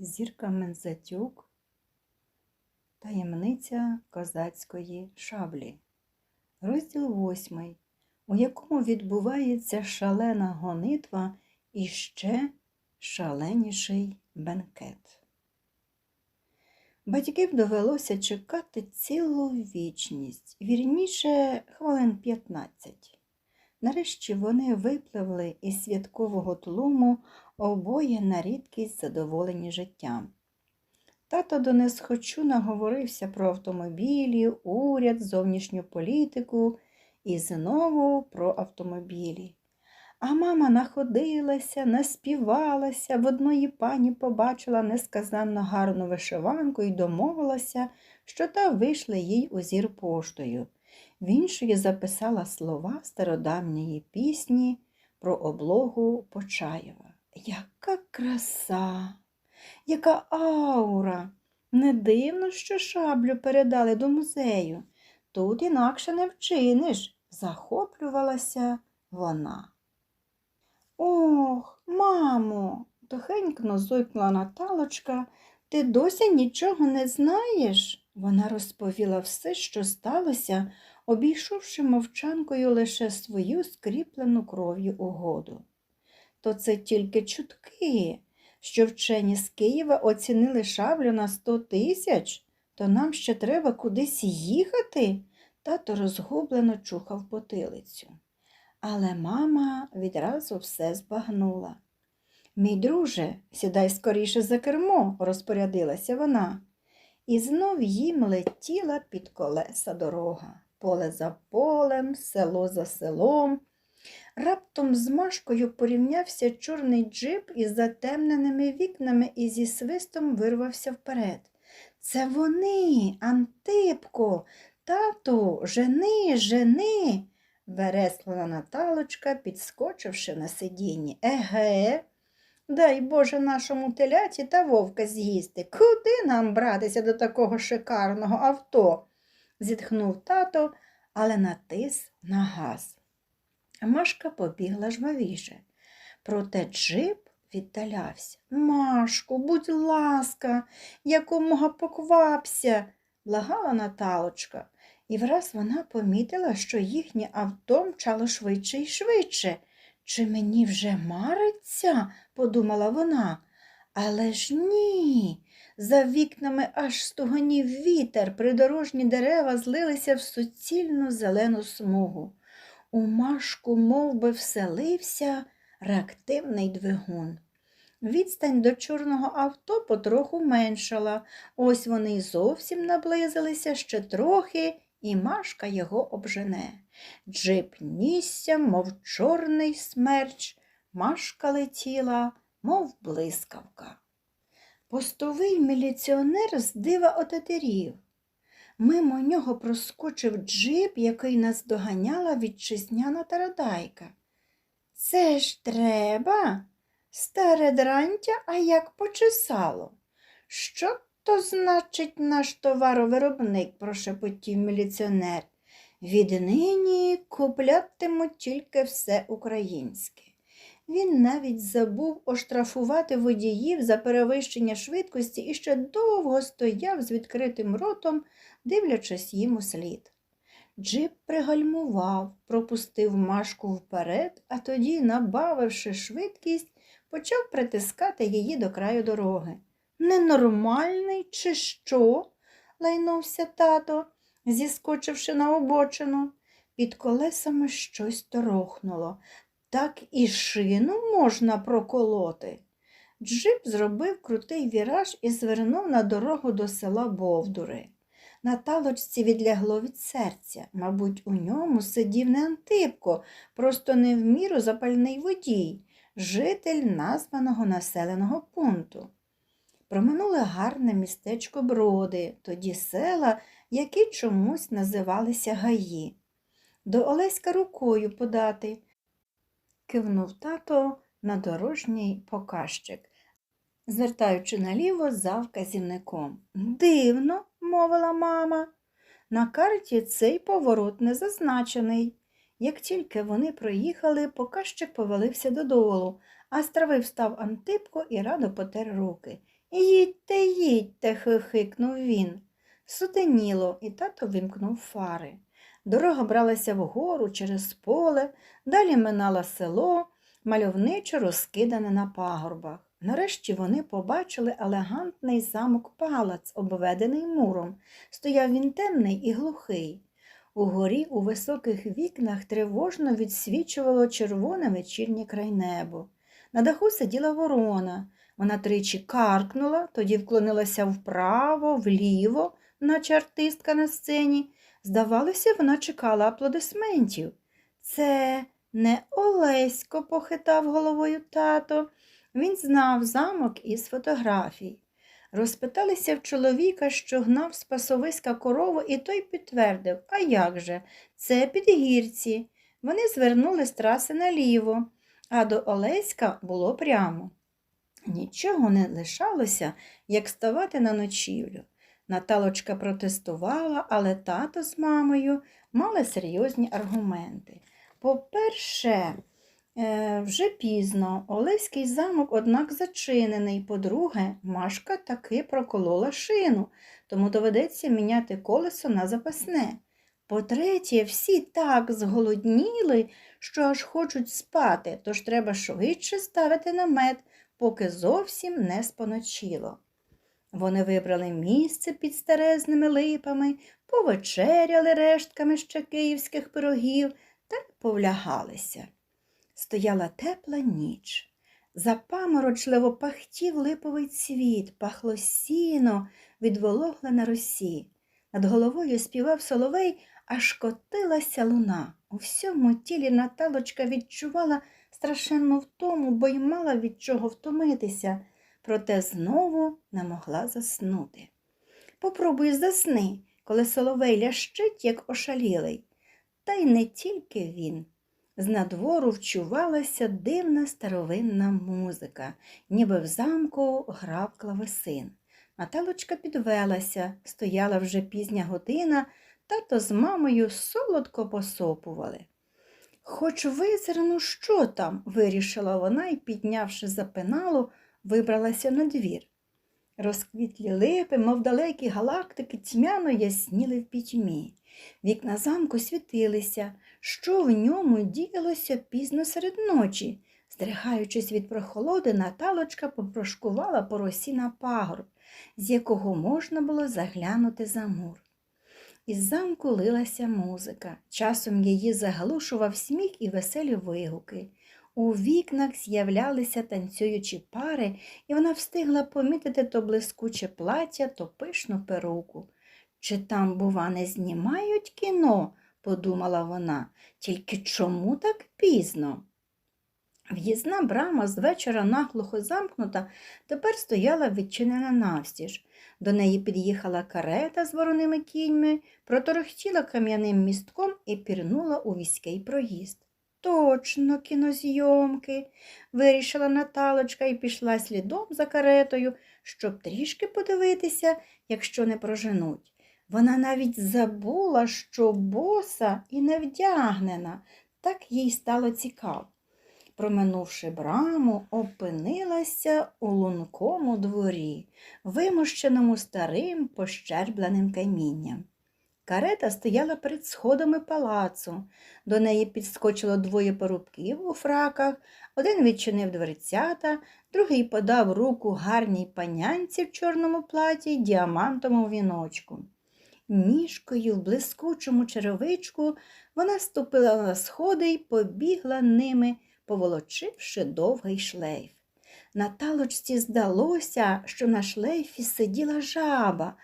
Зірка Мензатюк, таємниця козацької шаблі. Розділ восьмий, у якому відбувається шалена гонитва і ще шаленіший бенкет. Батьків довелося чекати цілу вічність, вірніше хвилин 15. Нарешті вони випливли із святкового тлуму обоє на рідкість задоволені життям. Тато до несхочу наговорився про автомобілі, уряд, зовнішню політику і знову про автомобілі. А мама находилася, наспівалася, в одної пані побачила несказанно гарну вишиванку і домовилася, що та вийшла їй у зір поштою. В іншої записала слова стародавньої пісні про облогу Почаєва. Яка краса, яка аура! Не дивно, що шаблю передали до музею. Тут інакше не вчиниш, захоплювалася вона. Ох, мамо, тихенько зойкнула Наталочка. Ти досі нічого не знаєш? Вона розповіла все, що сталося, обійшовши мовчанкою лише свою скріплену кров'ю угоду. То це тільки чутки, що вчені з Києва оцінили шаблю на сто тисяч, то нам ще треба кудись їхати, тато розгублено чухав потилицю. Але мама відразу все збагнула. Мій друже, сідай скоріше за кермо, розпорядилася вона. І знов їм летіла під колеса дорога, поле за полем, село за селом. Раптом з Машкою порівнявся чорний джип із затемненими вікнами і зі свистом вирвався вперед. Це вони, Антипко, тату, жени, жени. вереслила Наталочка, підскочивши на сидінні. Еге, дай Боже нашому теляті та вовка з'їсти. Куди нам братися до такого шикарного авто? зітхнув тато, але натис на газ. Машка побігла жвавіше. Проте джип віддалявся. Машку, будь ласка, якомога поквапся, благала Наталочка. І враз вона помітила, що їхнє авто мчало швидше і швидше. Чи мені вже мариться? подумала вона. Але ж ні. За вікнами аж стугонів вітер, придорожні дерева злилися в суцільну зелену смугу. У Машку мов би, вселився реактивний двигун. Відстань до чорного авто потроху меншала. Ось вони й зовсім наблизилися ще трохи, і Машка його обжене. Джип нісся, мов чорний смерч, Машка летіла, мов блискавка. Постовий міліціонер з дива отетерів. Мимо нього проскочив джип, який нас доганяла вітчизняна тарадайка. Це ж треба, старе дрантя, а як почесало. Що то значить наш товаровиробник, прошепотів міліціонер. Віднині куплятимуть тільки все українське. Він навіть забув оштрафувати водіїв за перевищення швидкості і ще довго стояв з відкритим ротом, дивлячись їм у слід. Джип пригальмував, пропустив машку вперед, а тоді, набавивши швидкість, почав притискати її до краю дороги. Ненормальний, чи що? лайнувся тато, зіскочивши на обочину. Під колесами щось торохнуло. Так і шину можна проколоти. Джип зробив крутий віраж і звернув на дорогу до села Бовдури. На талочці відлягло від серця. Мабуть, у ньому сидів не Антипко, просто не в міру запальний водій, житель названого населеного пункту. Проминули гарне містечко Броди, тоді села, які чомусь називалися Гаї. До Олеська рукою подати кивнув тато на дорожній показчик, звертаючи наліво за вказівником. Дивно, мовила мама. На карті цей поворот не зазначений. Як тільки вони проїхали, показчик повалився додолу, а з трави встав Антипко і радо потер руки. Їдьте, їдьте, хихикнув він. Сутеніло, і тато вимкнув фари. Дорога бралася вгору через поле, далі минала село, мальовничо розкидане на пагорбах. Нарешті вони побачили елегантний замок палац, обведений муром. Стояв він темний і глухий. Угорі у високих вікнах тривожно відсвічувало червоне вечірнє крайнебо. На даху сиділа ворона. Вона тричі каркнула, тоді вклонилася вправо, вліво, наче артистка на сцені. Здавалося, вона чекала аплодисментів. Це не Олесько, похитав головою тато. Він знав замок із фотографій. Розпиталися в чоловіка, що гнав з пасовиська корову, і той підтвердив, а як же, це підгірці. Вони звернули з траси наліво, а до Олеська було прямо. Нічого не лишалося, як ставати на ночівлю. Наталочка протестувала, але тато з мамою мали серйозні аргументи. По-перше, вже пізно, Олеський замок, однак, зачинений. По-друге, Машка таки проколола шину, тому доведеться міняти колесо на запасне. По-третє, всі так зголодніли, що аж хочуть спати, тож треба швидше ставити намет, поки зовсім не споночило. Вони вибрали місце під старезними липами, повечеряли рештками ще київських пирогів та повлягалися. Стояла тепла ніч. Запаморочливо пахтів липовий цвіт, пахло сіно, відвологле на росі. Над головою співав соловей, аж котилася луна. У всьому тілі Наталочка відчувала страшенну втому, бо й мала від чого втомитися, проте знову не могла заснути. Попробуй засни, коли соловей лящить, як ошалілий. Та й не тільки він. З надвору вчувалася дивна старовинна музика, ніби в замку грав клавесин. Наталочка підвелася, стояла вже пізня година, тато з мамою солодко посопували. Хоч визирну, що там, вирішила вона і, піднявши за пеналу, вибралася на двір. Розквітлі липи, мов далекі галактики, тьмяно ясніли в пітьмі. Вікна замку світилися, що в ньому діялося пізно серед ночі. Здригаючись від прохолоди, Наталочка попрошкувала по росі на пагорб, з якого можна було заглянути за мур. Із замку лилася музика. Часом її заглушував сміх і веселі вигуки. У вікнах з'являлися танцюючі пари, і вона встигла помітити то блискуче плаття, то пишну перуку. Чи там, бува, не знімають кіно? подумала вона, тільки чому так пізно? В'їзна брама з вечора наглухо замкнута, тепер стояла відчинена навстіж. До неї під'їхала карета з вороними кіньми, проторохтіла кам'яним містком і пірнула у війський проїзд. Точно, кінозйомки, вирішила Наталочка і пішла слідом за каретою, щоб трішки подивитися, якщо не проженуть. Вона навіть забула, що боса і не вдягнена, так їй стало цікаво. Проминувши браму, опинилася у лункому дворі, вимощеному старим пощербленим камінням. Карета стояла перед сходами палацу. До неї підскочило двоє порубків у фраках, один відчинив дверцята, другий подав руку гарній панянці в чорному платі й діамантовому віночку. Ніжкою в блискучому черевичку вона ступила на сходи й побігла ними, поволочивши довгий шлейф. Наталочці здалося, що на шлейфі сиділа жаба,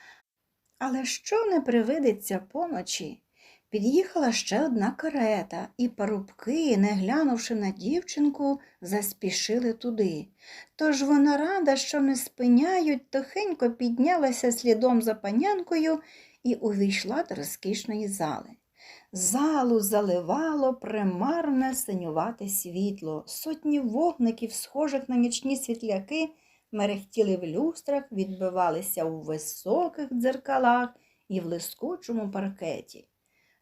але що не привидиться поночі? Під'їхала ще одна карета, і парубки, не глянувши на дівчинку, заспішили туди. Тож вона рада, що не спиняють, тихенько піднялася слідом за панянкою і увійшла до розкішної зали. Залу заливало примарне синювате світло, сотні вогників, схожих на нічні світляки, мерехтіли в люстрах, відбивалися у високих дзеркалах і в лискучому паркеті.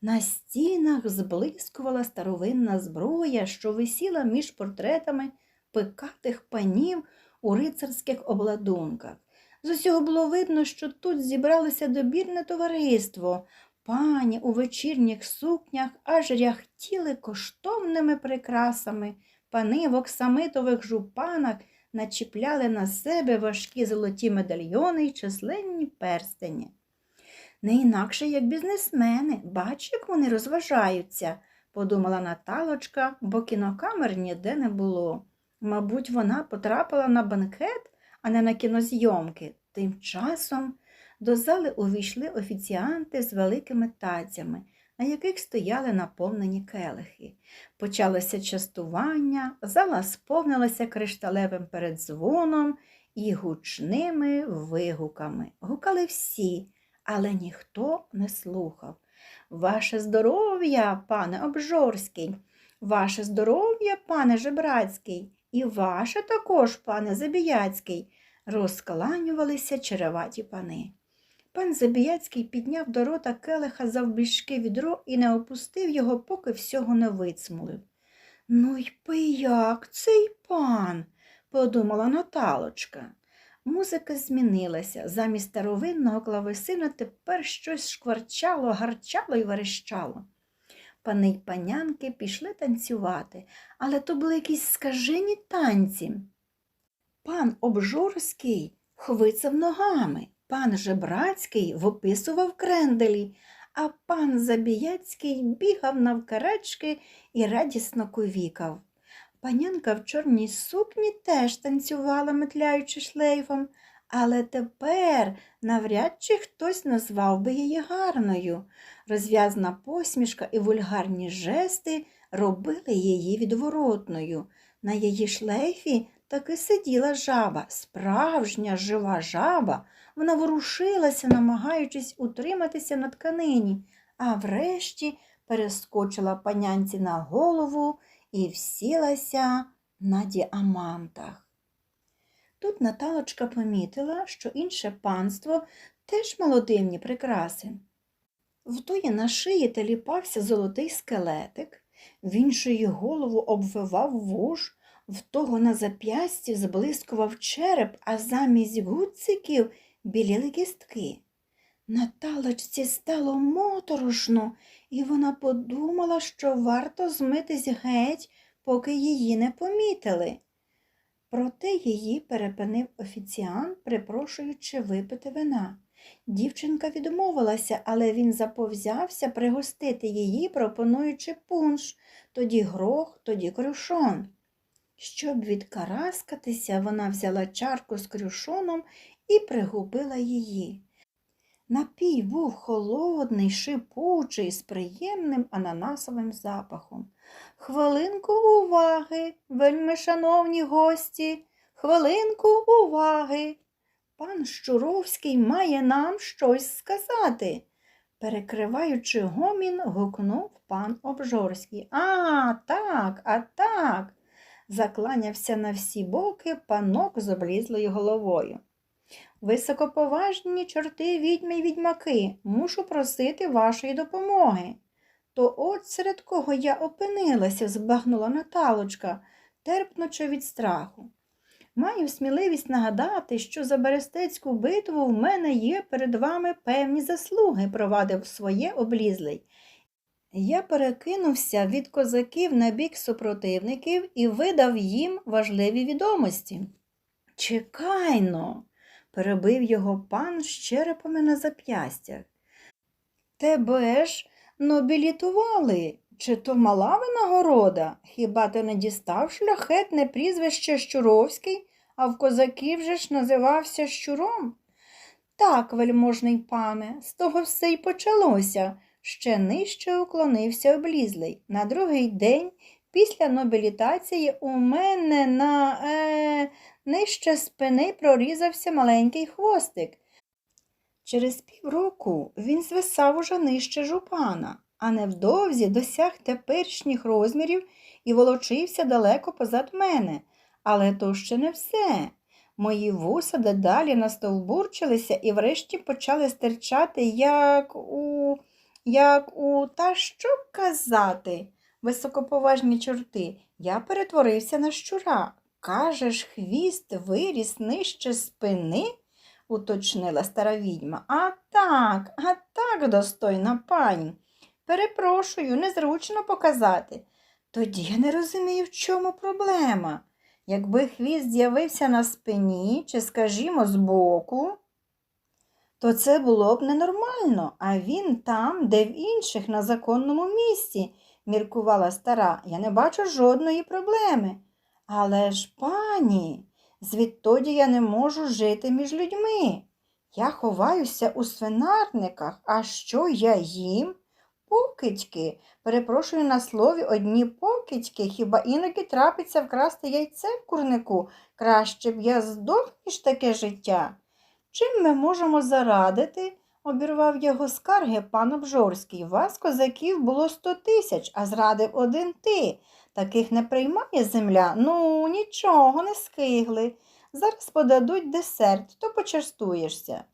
На стінах зблискувала старовинна зброя, що висіла між портретами пикатих панів у рицарських обладунках. З усього було видно, що тут зібралося добірне товариство. Пані у вечірніх сукнях аж ряхтіли коштовними прикрасами, пани в оксамитових жупанах начіпляли на себе важкі золоті медальйони й численні перстені. Не інакше, як бізнесмени, бач, як вони розважаються, подумала Наталочка, бо кінокамер ніде не було. Мабуть, вона потрапила на банкет, а не на кінозйомки. Тим часом до зали увійшли офіціанти з великими тацями, на яких стояли наповнені келихи. Почалося частування, зала сповнилася кришталевим передзвоном і гучними вигуками. Гукали всі, але ніхто не слухав. Ваше здоров'я, пане Обжорський, ваше здоров'я, пане Жебрацький, і ваше також, пане Забіяцький, розкланювалися череваті пани. Пан Забіяцький підняв до рота келиха завбільшки відро і не опустив його, поки всього не вицмулив. Ну й пияк цей пан, подумала Наталочка. Музика змінилася. Замість старовинного клавесина тепер щось шкварчало, гарчало і верещало. Пани й панянки пішли танцювати, але то були якісь скажені танці. Пан Обжорський хвицав ногами, пан Жебрацький виписував кренделі, а пан Забіяцький бігав навкарачки і радісно ковікав. Панянка в чорній сукні теж танцювала, метляючи шлейфом, але тепер навряд чи хтось назвав би її гарною. Розв'язна посмішка і вульгарні жести робили її відворотною. На її шлейфі таки сиділа жаба, справжня жива жаба. Вона ворушилася, намагаючись утриматися на тканині, а врешті перескочила панянці на голову і всілася на діамантах. Тут Наталочка помітила, що інше панство теж мало дивні прикраси. В тої на шиї теліпався золотий скелетик, в іншої голову обвивав вуж, в того на зап'ясті зблискував череп, а замість гудзиків біліли кістки. Наталочці стало моторошно, і вона подумала, що варто змитись геть, поки її не помітили. Проте її перепинив офіціант, припрошуючи випити вина. Дівчинка відмовилася, але він заповзявся пригостити її, пропонуючи пунш, тоді грох, тоді крюшон. Щоб відкараскатися, вона взяла чарку з крюшоном і пригубила її. Напій був холодний, шипучий, з приємним ананасовим запахом. Хвилинку уваги, вельми шановні гості, хвилинку уваги. Пан Щуровський має нам щось сказати. Перекриваючи гомін, гукнув пан Обжорський. А, так, а так. Закланявся на всі боки панок з облізлою головою. Високоповажні чорти відьми й відьмаки, мушу просити вашої допомоги. То от серед кого я опинилася, збагнула Наталочка, терпнучи від страху. Маю сміливість нагадати, що за Берестецьку битву в мене є перед вами певні заслуги, провадив своє облізлий. Я перекинувся від козаків на бік супротивників і видав їм важливі відомості. Чекайно, перебив його пан з черепами на зап'ястях. Тебе ж нобілітували. Чи то мала винагорода? Хіба ти не дістав шляхетне прізвище Щуровський, а в козаків же ж називався Щуром? Так, вельможний пане, з того все й почалося. Ще нижче уклонився облізлий. На другий день після нобілітації у мене на е, нижче спини прорізався маленький хвостик. Через півроку він звисав уже нижче жупана, а невдовзі досяг теперішніх розмірів і волочився далеко позад мене. Але то ще не все. Мої вуса дедалі настовбурчилися і врешті почали стирчати, як у, як у, та що казати, високоповажні чорти, я перетворився на щура. кажеш, хвіст виріс нижче спини? уточнила стара відьма. А так, а так, достойна пані. Перепрошую, незручно показати. Тоді я не розумію, в чому проблема. Якби хвіст з'явився на спині чи, скажімо, збоку, то це було б ненормально, а він там, де в інших на законному місці, міркувала стара. Я не бачу жодної проблеми. Але ж, пані, звідтоді я не можу жити між людьми. Я ховаюся у свинарниках, а що я їм? Покидьки. Перепрошую на слові одні покидьки, хіба іноді трапиться вкрасти яйце в курнику. Краще б я здох, ніж таке життя. Чим ми можемо зарадити? Обірвав його скарги пан Обжорський. Вас, козаків, було сто тисяч, а зрадив один ти. Таких не приймає земля. Ну, нічого, не скигли. Зараз подадуть десерт, то почастуєшся.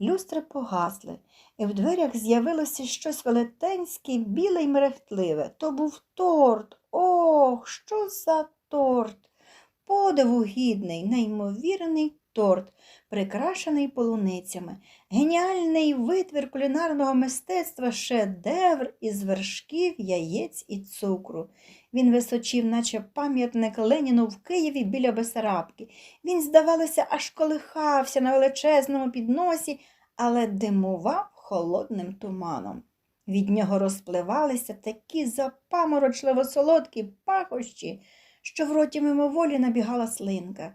Люстри погасли, і в дверях з'явилося щось велетенське, біле й мерехтливе. То був торт. Ох, що за торт! Подиву гідний, неймовірний торт, прикрашений полуницями, геніальний витвір кулінарного мистецтва, шедевр із вершків, яєць і цукру. Він височив, наче пам'ятник Леніну в Києві біля Бесарабки. Він, здавалося, аж колихався на величезному підносі, але димував холодним туманом. Від нього розпливалися такі запаморочливо солодкі пахощі, що в роті мимоволі набігала слинка.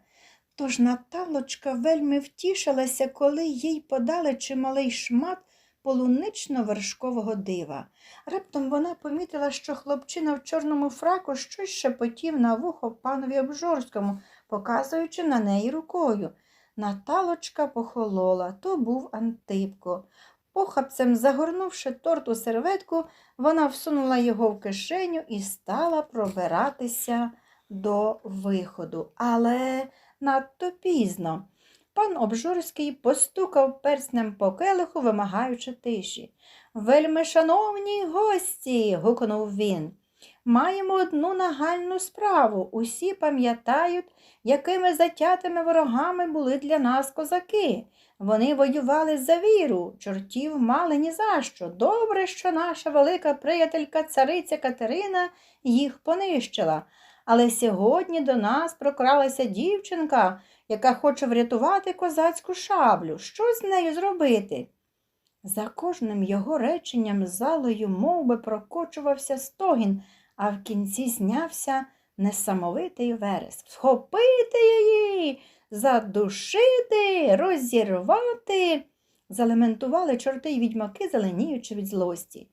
Тож Наталочка вельми втішилася, коли їй подали чималий шмат полунично-вершкового дива. Раптом вона помітила, що хлопчина в чорному фраку щось шепотів на вухо панові Обжорському, показуючи на неї рукою. Наталочка похолола, то був Антипко. Похапцем загорнувши торт у серветку, вона всунула його в кишеню і стала пробиратися до виходу. Але надто пізно. Пан Обжорський постукав перснем по келиху, вимагаючи тиші. Вельми шановні гості, гукнув він. Маємо одну нагальну справу. Усі пам'ятають, якими затятими ворогами були для нас козаки. Вони воювали за віру, чортів мали ні за що. Добре, що наша велика приятелька цариця Катерина їх понищила. Але сьогодні до нас прокралася дівчинка, яка хоче врятувати козацьку шаблю. Що з нею зробити? За кожним його реченням залою мов би, прокочувався стогін, а в кінці знявся несамовитий вереск. Схопити її, задушити, розірвати. Залементували чорти й відьмаки, зеленіючи від злості.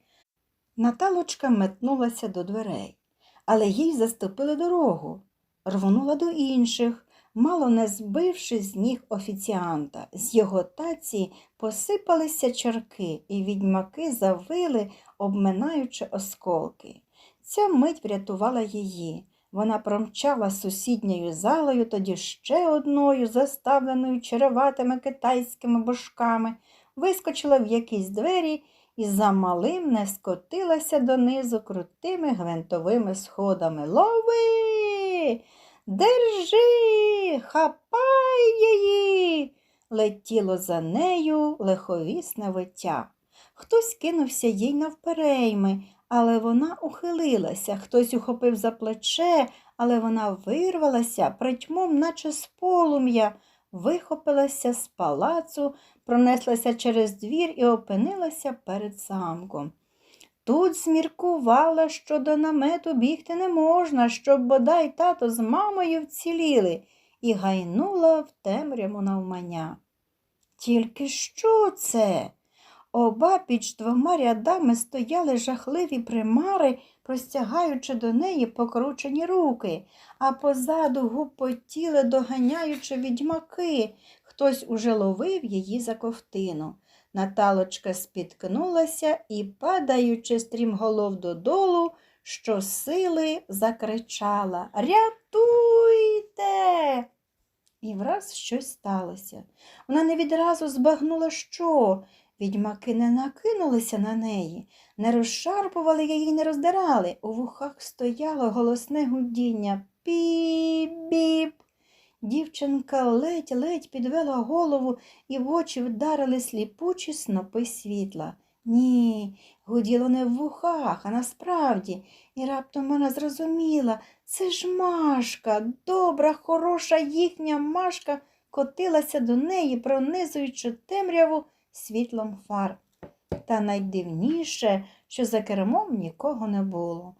Наталочка метнулася до дверей, але їй заступили дорогу, рвонула до інших, мало не збивши з ніг офіціанта. З його таці посипалися чарки, і відьмаки завили, обминаючи осколки. Ця мить врятувала її. Вона промчала сусідньою залою, тоді ще одною, заставленою череватими китайськими божками, вискочила в якісь двері і за малим не скотилася донизу крутими гвинтовими сходами. Лови! Держи, хапай її. Летіло за нею лиховісне виття. Хтось кинувся їй навперейми, але вона ухилилася, хтось ухопив за плече, але вона вирвалася, притьмом, наче з полум'я, вихопилася з палацу, пронеслася через двір і опинилася перед замком. Тут зміркувала, що до намету бігти не можна, щоб бодай тато з мамою вціліли, і гайнула в темряву навмання. Тільки що це? Обабіч двома рядами стояли жахливі примари, простягаючи до неї покручені руки, а позаду гупотіли, доганяючи відьмаки. Хтось уже ловив її за ковтину. Наталочка спіткнулася і, падаючи стрімголов додолу, що сили закричала Рятуйте. І враз щось сталося. Вона не відразу збагнула, що. Відьмаки не накинулися на неї, не розшарпували її, не роздирали. У вухах стояло голосне гудіння. Піп-біп. Дівчинка ледь-ледь підвела голову, і в очі вдарили сліпучі снопи світла. Ні, гуділо не в вухах, а насправді. І раптом вона зрозуміла, це ж Машка, добра, хороша їхня Машка котилася до неї, пронизуючи темряву світлом фар. Та найдивніше, що за кермом нікого не було.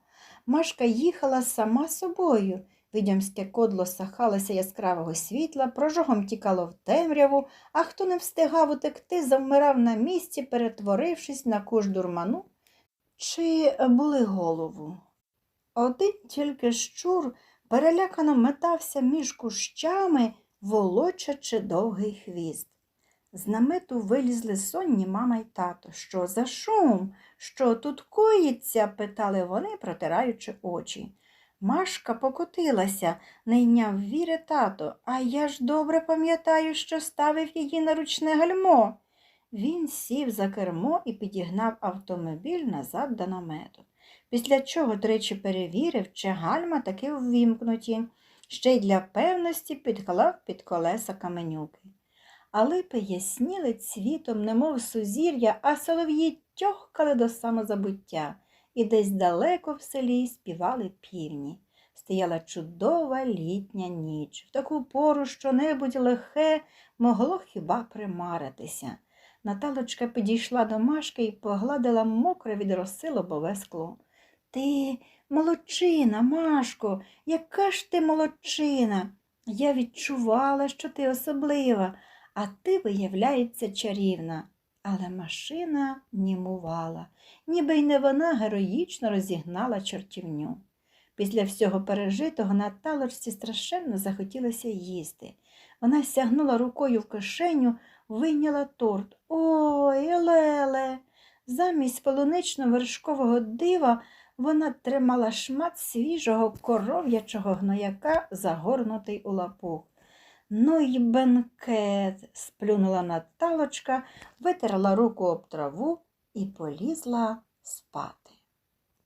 Машка їхала сама собою. Відьомське кодло сахалося яскравого світла, прожогом тікало в темряву, а хто не встигав утекти, завмирав на місці, перетворившись на куш дурману чи були голову. Один тільки щур перелякано метався між кущами, волочачи довгий хвіст. З намету вилізли сонні мама й тато. Що за шум? Що тут коїться? питали вони, протираючи очі. Машка покотилася, не йняв віри тато, а я ж добре пам'ятаю, що ставив її на ручне гальмо. Він сів за кермо і підігнав автомобіль назад до намету, після чого тричі перевірив, чи гальма таки ввімкнуті, ще й для певності підклав під колеса каменюки. А липи ясніли цвітом, немов сузір'я, а солов'ї тьохкали до самозабуття, і десь далеко в селі співали півні. Стояла чудова літня ніч. В таку пору що-небудь лихе могло хіба примаритися. Наталочка підійшла до Машки і погладила мокре від роси лобове скло. Ти молодчина, Машко, яка ж ти молодчина. Я відчувала, що ти особлива, а ти, виявляється, чарівна. Але машина німувала, ніби й не вона героїчно розігнала чортівню. Після всього пережитого на Наталочці страшенно захотілося їсти. Вона сягнула рукою в кишеню, вийняла торт. Ой, Леле. Замість полунично-вершкового дива вона тримала шмат свіжого коров'ячого гнояка, загорнутий у лапух. Ну й бенкет, сплюнула Наталочка, витерла руку об траву і полізла спати.